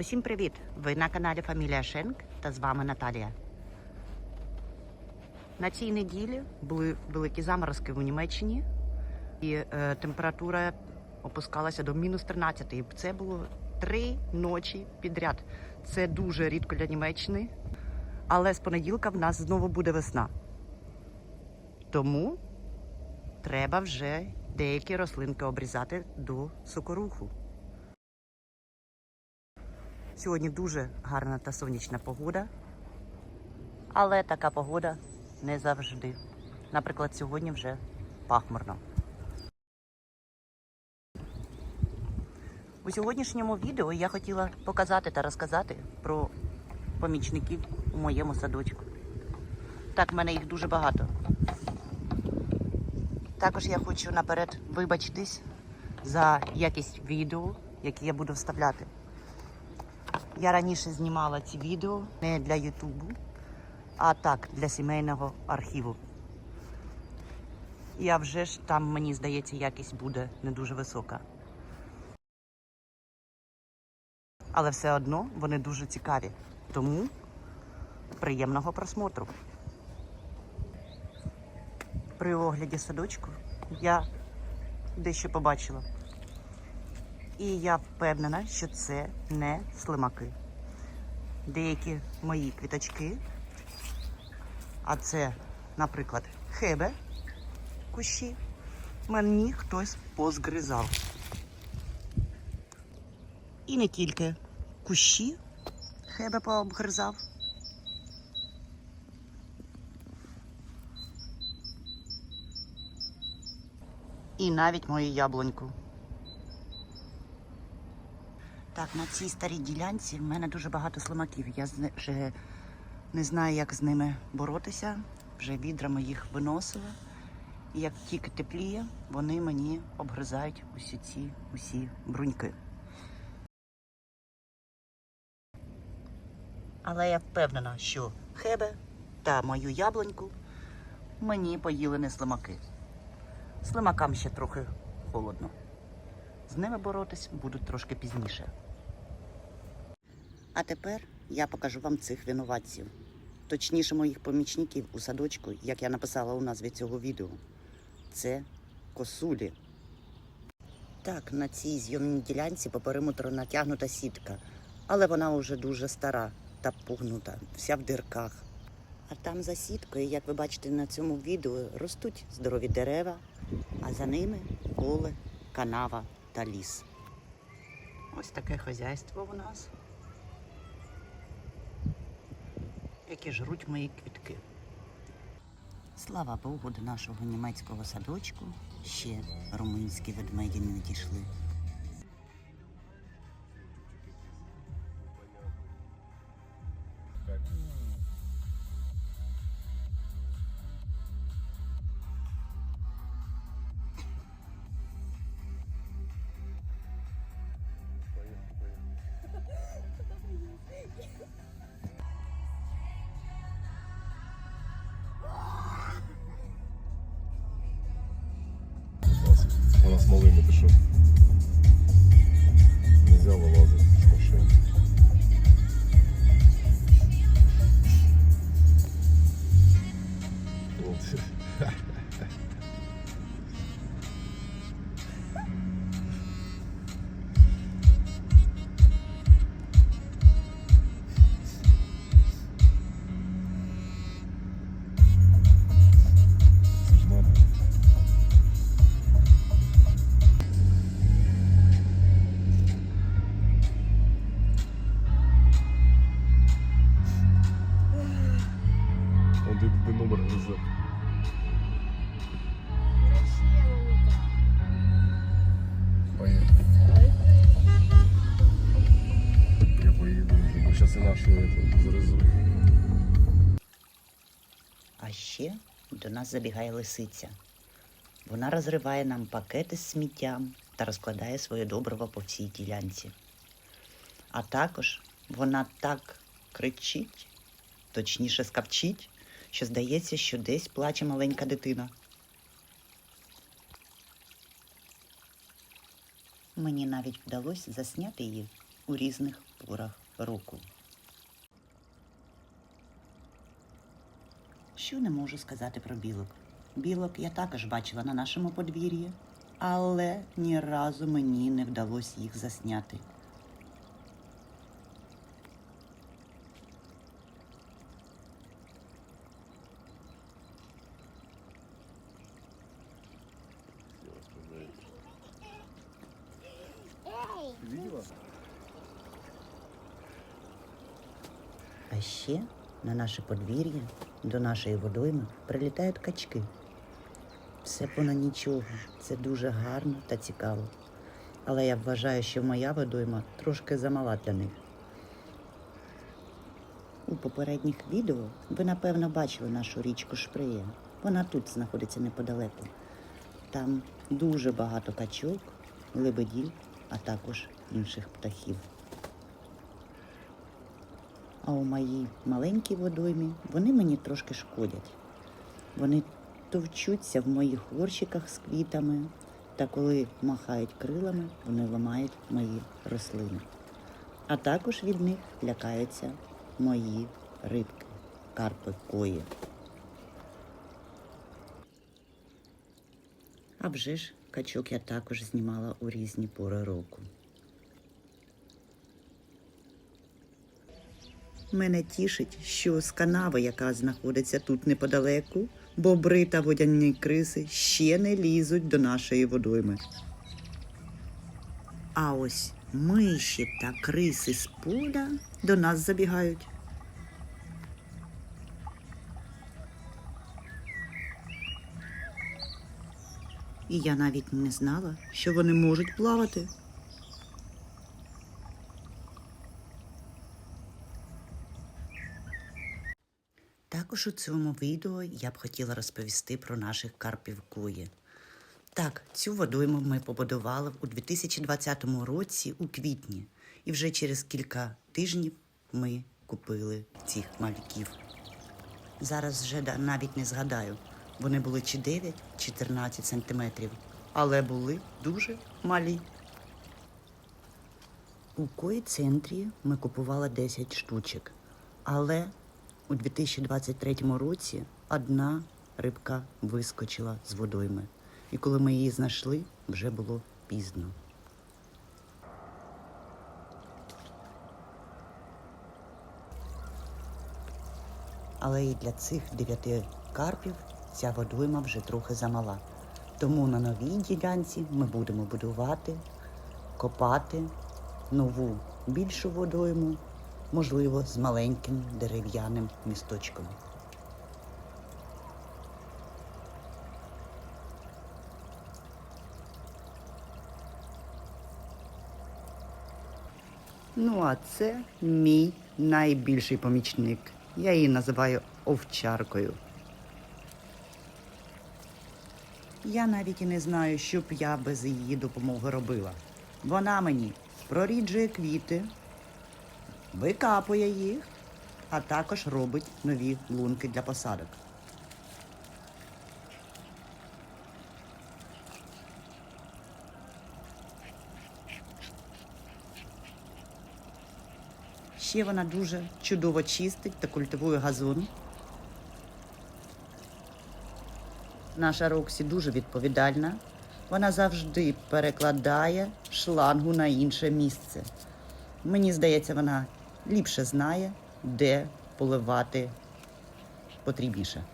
Усім привіт! Ви на каналі Фамілія Шенк та з вами Наталія. На цій неділі були великі заморозки в Німеччині, і е, температура опускалася до мінус 13. І це було три ночі підряд. Це дуже рідко для Німеччини. Але з понеділка в нас знову буде весна. Тому треба вже деякі рослинки обрізати до сокоруху. Сьогодні дуже гарна та сонячна погода. Але така погода не завжди. Наприклад, сьогодні вже пахмурно. У сьогоднішньому відео я хотіла показати та розказати про помічників у моєму садочку. Так, в мене їх дуже багато. Також я хочу наперед вибачитись за якість відео, які я буду вставляти. Я раніше знімала ці відео не для Ютубу, а так, для сімейного архіву. А вже ж там, мені здається, якість буде не дуже висока. Але все одно вони дуже цікаві. Тому приємного просмотру. При огляді садочку я дещо побачила. І я впевнена, що це не слимаки. Деякі мої квіточки, а це, наприклад, хебе кущі, мені хтось позгризав. І не тільки кущі хебе пообгризав. І навіть мою яблуньку. Так, на цій старій ділянці в мене дуже багато слимаків. Я вже не знаю, як з ними боротися. Вже відрами їх виносила. І як тільки тепліє, вони мені обгризають усі ці усі бруньки. Але я впевнена, що хебе та мою яблуньку мені поїли не слимаки. Слимакам ще трохи холодно. З ними боротись будуть трошки пізніше. А тепер я покажу вам цих винуватців. Точніше, моїх помічників у садочку, як я написала у назві цього відео. Це косулі. Так, на цій зйомній ділянці по периметру натягнута сітка, але вона вже дуже стара та пугнута, вся в дирках. А там за сіткою, як ви бачите на цьому відео, ростуть здорові дерева, а за ними поле, канава та ліс. Ось таке хазяйство у нас, які жруть мої квітки. Слава Богу, до нашого німецького садочку ще румунські ведмеді не дійшли. Малими ти що? Нельзя вилазити з машини. От. Зараз і нашу зарезу. А ще до нас забігає лисиця. Вона розриває нам пакети з сміттям та розкладає своє добриво по всій ділянці. А також вона так кричить, точніше скавчить, що здається, що десь плаче маленька дитина. Мені навіть вдалося засняти її у різних порах року. Що не можу сказати про білок? Білок я також бачила на нашому подвір'ї, але ні разу мені не вдалося їх засняти. Видела? А ще на наше подвір'я до нашої водойми прилітають качки. Все понад нічого. Це дуже гарно та цікаво. Але я вважаю, що моя водойма трошки замала для них. У попередніх відео ви, напевно, бачили нашу річку Шпрея. Вона тут знаходиться неподалеку. Там дуже багато качок, лебедів, а також інших птахів. А у моїй маленькій водоймі вони мені трошки шкодять. Вони товчуться в моїх горщиках з квітами, та коли махають крилами, вони ламають мої рослини. А також від них лякаються мої рибки, карпи кої. А вже ж качок я також знімала у різні пори року. Мене тішить, що з канави, яка знаходиться тут неподалеку, бобри та водяні криси ще не лізуть до нашої водойми. А ось миші та криси з поля до нас забігають. І я навіть не знала, що вони можуть плавати. Також у цьому відео я б хотіла розповісти про наших карпів кої. Так, цю водойму ми побудували у 2020 році у квітні, і вже через кілька тижнів ми купили цих мальків. Зараз вже навіть не згадаю, вони були чи 9, чи 14 сантиметрів, але були дуже малі. У кої центрі ми купували 10 штучок, але у 2023 році одна рибка вискочила з водойми. І коли ми її знайшли, вже було пізно. Але і для цих дев'яти карпів ця водойма вже трохи замала. Тому на новій ділянці ми будемо будувати, копати нову більшу водойму, можливо, з маленьким дерев'яним місточком. Ну, а це мій найбільший помічник. Я її називаю овчаркою. Я навіть і не знаю, що б я без її допомоги робила. Вона мені проріджує квіти, викапує їх, а також робить нові лунки для посадок. Ще вона дуже чудово чистить та культивує газон. Наша Роксі дуже відповідальна. Вона завжди перекладає шлангу на інше місце. Мені здається, вона ліпше знає, де поливати потрібніше.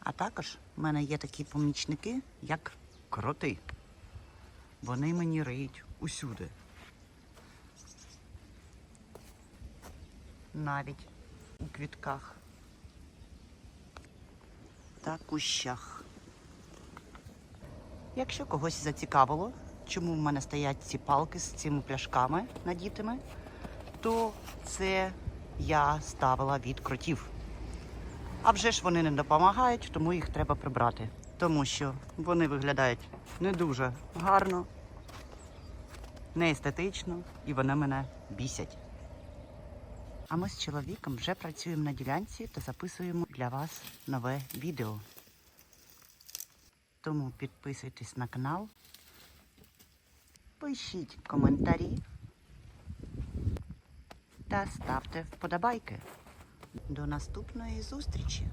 А також в мене є такі помічники, як кроти. Вони мені риють усюди. Навіть у квітках та кущах. Якщо когось зацікавило, чому в мене стоять ці палки з цими пляшками надітими, то це я ставила від кротів. А вже ж вони не допомагають, тому їх треба прибрати. Тому що вони виглядають не дуже гарно, не естетично, і вони мене бісять. А ми з чоловіком вже працюємо на ділянці та записуємо для вас нове відео. Тому підписуйтесь на канал, пишіть коментарі та ставте вподобайки. До наступної зустрічі!